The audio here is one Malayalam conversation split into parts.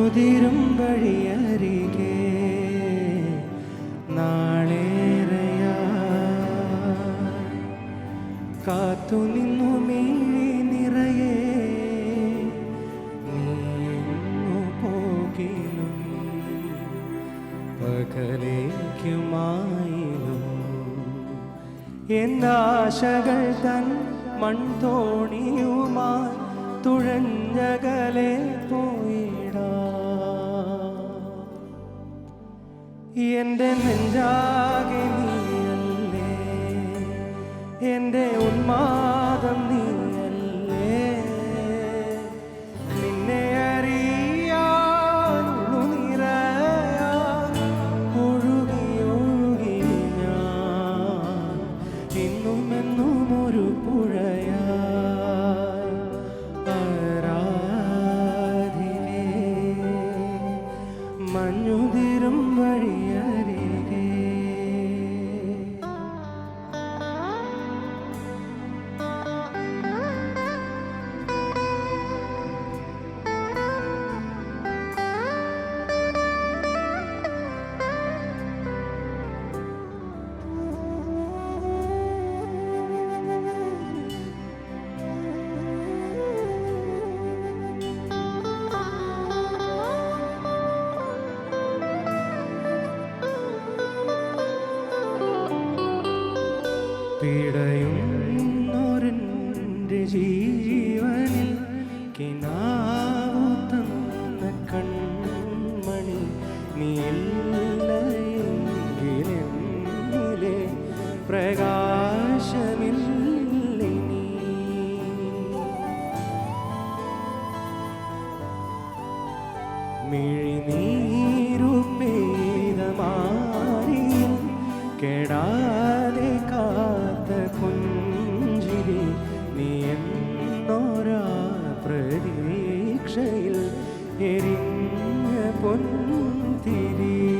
മഞ്ഞുതിരും വഴിയരികെ നാളേറെയായി കാത്തു നിന്നു മീഴി നിറയെ നീന്നു പോകിലും പകലേക്കുമായിലും എന്നാശകൾ തൻ മൺതോണിയുമായി തുഴഞ്ഞകലെ പോയിടാം എന്റെ നെഞ്ചാകെ നീയല്ലേ? എന്റെ ഉന്മാദം പിടയുന്നൊരെന്റെ ജീവനിൽ കിനാവു കെടാതെ പൊന്തിരി.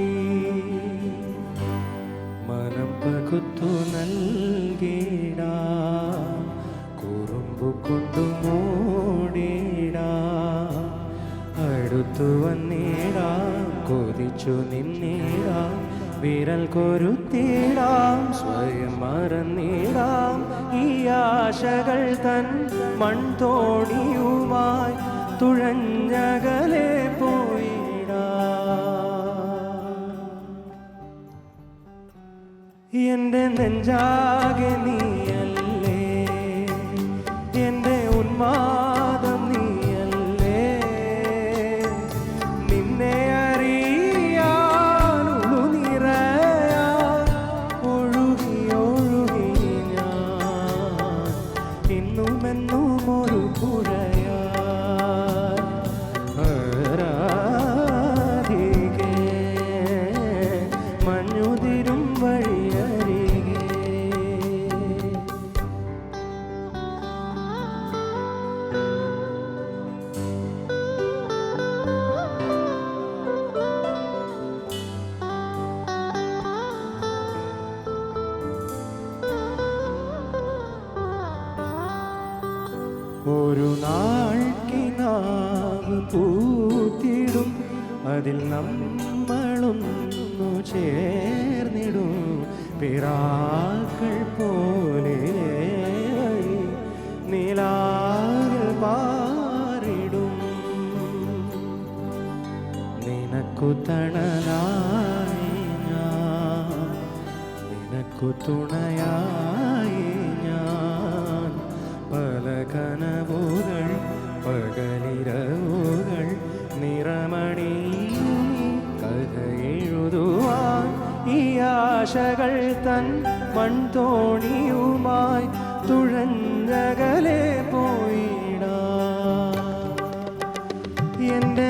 മനം പകുത്തു നൽകിടാ. കുറുമ്പു കൊണ്ടു മൂടിടാ. അടുത്തു വന്നിടാം. കൊതിച്ചു നിന്നിടാം. വിരൽ കൊരുത്തിടാം. സ്വയം മറന്നിടാം. ഈ ആശകൾ തൻ മൺതോണിയുമായി തുഴഞ്ഞകലെ പോയിടാം എന്റെ നെഞ്ചാകെ നീയല്ലേ. ഒരു നാൾ കിനാവ് പൂത്തിടും. അതിൽ നമ്മളൊന്നു ചേർന്നിടും. പിറാക്കൾ പോലെ നിലാകൾ പാറിടും. നിനക്കു തണലായി ഞാൻ. നിനക്കു തുണയായി ഈ ആശകൾ തൻ മൺതോണിയുമായി തുഴഞ്ഞകലെ പോയിടാ. എന്റെ